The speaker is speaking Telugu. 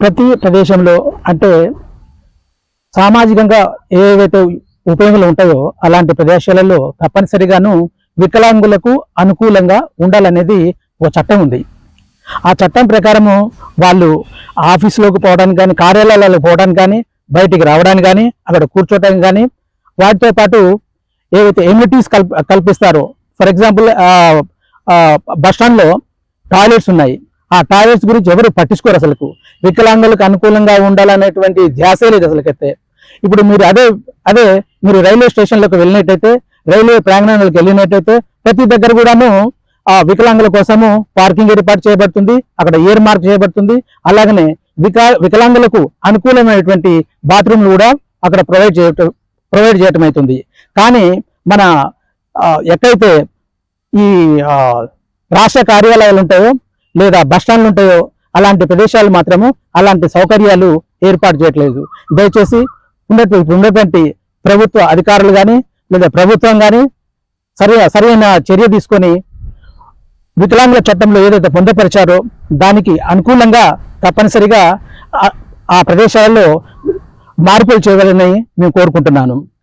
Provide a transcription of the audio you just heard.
ప్రతి ప్రదేశంలో అంటే సామాజికంగా ఏవైతే ఉపయోగాలు ఉంటాయో అలాంటి ప్రదేశాలలో తప్పనిసరిగాను వికలాంగులకు అనుకూలంగా ఉండాలనేది ఒక చట్టం ఉంది. ఆ చట్టం ప్రకారము వాళ్ళు ఆఫీసులోకి పోవడానికి కానీ కార్యాలయాలకు పోవడానికి కానీ బయటికి రావడానికి కానీ అక్కడ కూర్చోవడానికి కానీ వాటితో పాటు ఏవైతే ఎమ్యూనిటీస్ కల్ప కల్పిస్తారో ఫర్ ఎగ్జాంపుల్ బస్ స్టాండ్లో టాయిలెట్స్ ఉన్నాయి. ఆ టాయిలెట్స్ గురించి ఎవరు పట్టించుకోరు అసలుకు. వికలాంగులకు అనుకూలంగా ఉండాలనేటువంటి ధ్యాసే లేదు అసలుకైతే. ఇప్పుడు మీరు అదే అదే మీరు రైల్వే స్టేషన్లోకి వెళ్ళినట్టయితే రైల్వే ప్రాంగణాలకు వెళ్ళినట్టయితే ప్రతి దగ్గర కూడాను ఆ వికలాంగుల కోసము పార్కింగ్ ఏర్పాటు చేయబడుతుంది అక్కడ ఇయర్ మార్క్ చేయబడుతుంది అలాగనే వికలాంగులకు అనుకూలమైనటువంటి బాత్రూమ్లు కూడా అక్కడ ప్రొవైడ్ చేయటం ప్రొవైడ్ చేయటం అవుతుంది కానీ మన ఎక్కడైతే ఈ రాష్ట్ర కార్యాలయాలు ఉంటాయో లేదా బస్ స్టాండ్లు ఉంటాయో అలాంటి ప్రదేశాలు మాత్రము అలాంటి సౌకర్యాలు ఏర్పాటు చేయట్లేదు. దయచేసి ఉన్నటువంటి ఉన్నటువంటి ప్రభుత్వ అధికారులు కానీ లేదా ప్రభుత్వం కానీ సరి సరైన చర్య తీసుకొని వికలాంగుల చట్టంలో ఏదైతే పొందపరిచారో దానికి అనుకూలంగా తప్పనిసరిగా ఆ- ప్రదేశాలలో మార్పులు చేయగలని మేము కోరుకుంటున్నాను.